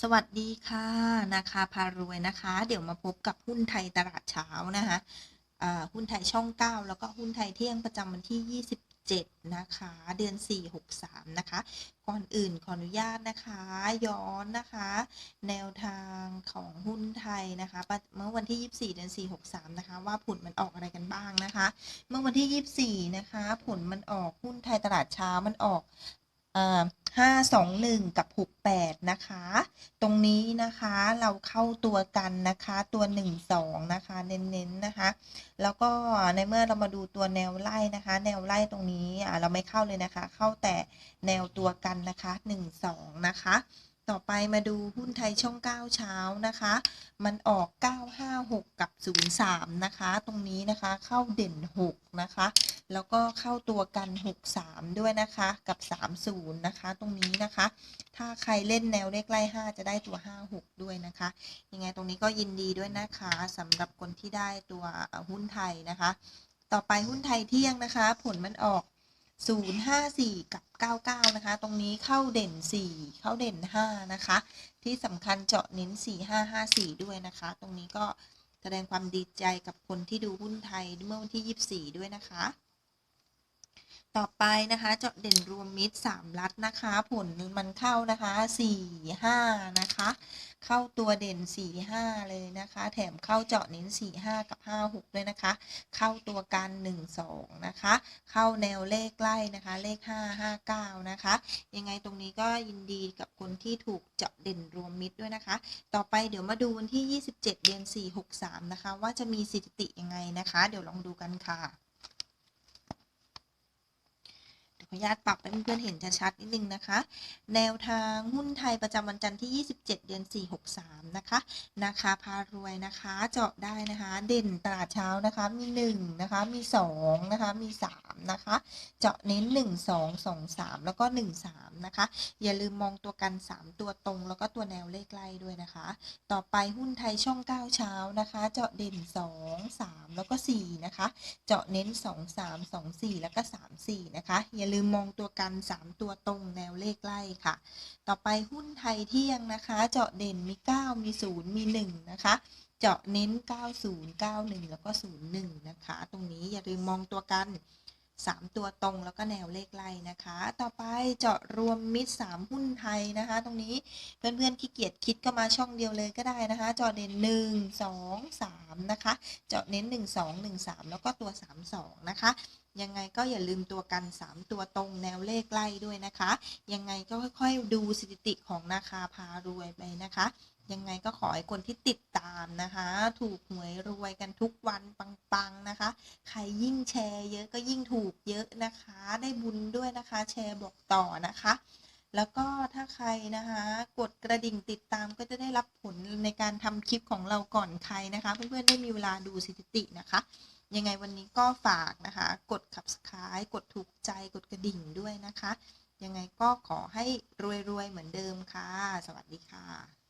สวัสดีค่ะนะคะพารวยนะคะ เดี๋ยวมาพบกับหุ้นไทยตลาดเช้านะคะหุ้นไทยช่อง 9 แล้วก็หุ้นไทยเที่ยงประจำวันที่ 27 นะคะ เดือน 4 63 นะคะ ก่อนอื่นขออนุญาตนะคะ ย้อนนะคะ แนวทางของหุ้นไทยนะคะประเมื่อวันที่ 24 เดือน 4 63 นะคะ ว่าผลมันออกอะไรกันบ้างนะคะ เมื่อวันที่ 24 นะคะ ผลมันออกหุ้นไทยตลาดเช้ามันออก ห้าสองหนึ่งกับหกแปดนะคะ ตรงนี้นะคะเราเข้าตัวกันนะคะตัวหนึ่งสองนะคะเน้นๆนะคะ แล้วก็ในเมื่อเรามาดูตัวแนวไล่นะคะ แนวไล่ตรงนี้อ่าเราไม่เข้าเลยนะคะ เข้าแต่แนวตัวกันนะคะหนึ่งสองนะคะต่อไปมาดูหุ้นไทยช่อง 9 เช้านะคะ มันออก 956 กับ 03 นะคะ ตรงนี้นะคะเข้าเด่น 6 นะคะ แล้วก็เข้าตัวกัน 63 ด้วยนะคะ กับ 30 นะคะ ตรงนี้นะคะ ถ้าใครเล่นแนวเลขไล่ 5 จะได้ตัว 56 ด้วยนะคะ ยังไงตรงนี้ก็ยินดีด้วยนะคะสำหรับคนที่ได้ตัวหุ้นไทยนะคะ ต่อไปหุ้นไทยเที่ยงนะคะ ผลมันออก 054 กับ 99 นะคะ ตรงนี้เข้าเด่น 4 เข้าเด่น 5 นะคะ ที่สำคัญเจาะเน้น 4554 ด้วยนะคะ ตรงนี้ก็แสดงความดีใจกับคนที่ดูหุ้นไทยเมื่อวันที่ 24 ด้วยนะคะ ต่อไปนะคะ เจาะเด่นรวมมิตร3ลัดนะคะ ผลมันเข้านะคะ4 5นะคะ เข้าตัวเด่น 4 5 เลยนะคะ แถมเข้าเจาะเน้น 4 5 กับ 5 6 ด้วยนะคะ เข้าตัวกัน 1 2 นะคะ เข้าแนวเลขใกล้นะคะ เลข 5 5 9 นะคะ ยังไงตรงนี้ก็ยินดีกับคนที่ถูกเจาะเด่นรวมมิตรด้วยนะคะ ต่อไปเดี๋ยวมาดูวันที่ 27 เดือน 4 63 นะคะ ว่าจะมีสถิติยังไงนะคะ เดี๋ยวลองดูกันค่ะ ข ออนุญาตปรับให้เพื่อนๆเห็นชัดๆนิดนึงนะคะ แนวทางหุ้นไทยประจำวันจันทร์ที่ 27 เดือน 4 63 นะคะนะคะพารวยนะคะ เจาะได้นะคะ เด่นตลาดเช้านะคะ มี 1 นะคะ มี 2 นะคะ มี 3 นะคะ เจาะเน้น 1 2 2 3 แล้วก็ 1 3 นะคะ อย่าลืมมองตัวกัน 3 ตัวตรง แล้วก็ตัวแนวเลขไล่ด้วยนะคะ ต่อไปหุ้นไทยช่อง 9 เช้านะคะ เจาะเด่น 2 3 แล้วก็ 4 นะคะ เจาะเน้น 2 3 2 4 แล้วก็ 3 4 นะคะ อย่าลืมมองตัวกัน 3 ตัวตรงแนวเลขไล่ค่ะ ต่อไปหุ้นไทยเที่ยงนะคะ เจาะเด่นมี 9 มี 0 มี 1 นะคะ เจาะเน้น 90 91 แล้วก็ 01 นะคะ ตรงนี้อย่าลืมมองตัวกัน 3 ตัวตรงแล้วก็แนวเลขไล่นะคะ ต่อไปเจาะรวมมิตร3หุ้นไทยนะคะ ตรงนี้เพื่อนๆขี้เกียจคิดก็มาช่องเดียวเลยก็ได้นะคะ เจาะเด่น 1 2 3 นะคะ เจาะเน้น 1 2 1 3 แล้วก็ตัว 3 2 นะคะยังไงก็อย่าลืมตัวกัน 3 ตัวตรงแนวเลขไล่ด้วยนะคะ ยังไงก็ค่อยๆดูสถิติของนาคาพารวยไปนะคะ ยังไงก็ขอให้คนที่ติดตามนะคะ ถูกหวยรวยกันทุกวันปังๆนะคะ ใครยิ่งแชร์เยอะก็ยิ่งถูกเยอะนะคะ ได้บุญด้วยนะคะ แชร์บอกต่อนะคะแล้วก็ถ้าใครนะคะกดกระดิ่งติดตามก็จะได้รับผลในการทำคลิปของเราก่อนใครนะคะ เพื่อนๆได้มีเวลาดูสถิตินะคะ ยังไงวันนี้ก็ฝากนะคะ กดขับสคายกดถูกใจกดกระดิ่งด้วยนะคะ ยังไงก็ขอให้รวยๆเหมือนเดิมค่ะ สวัสดีค่ะ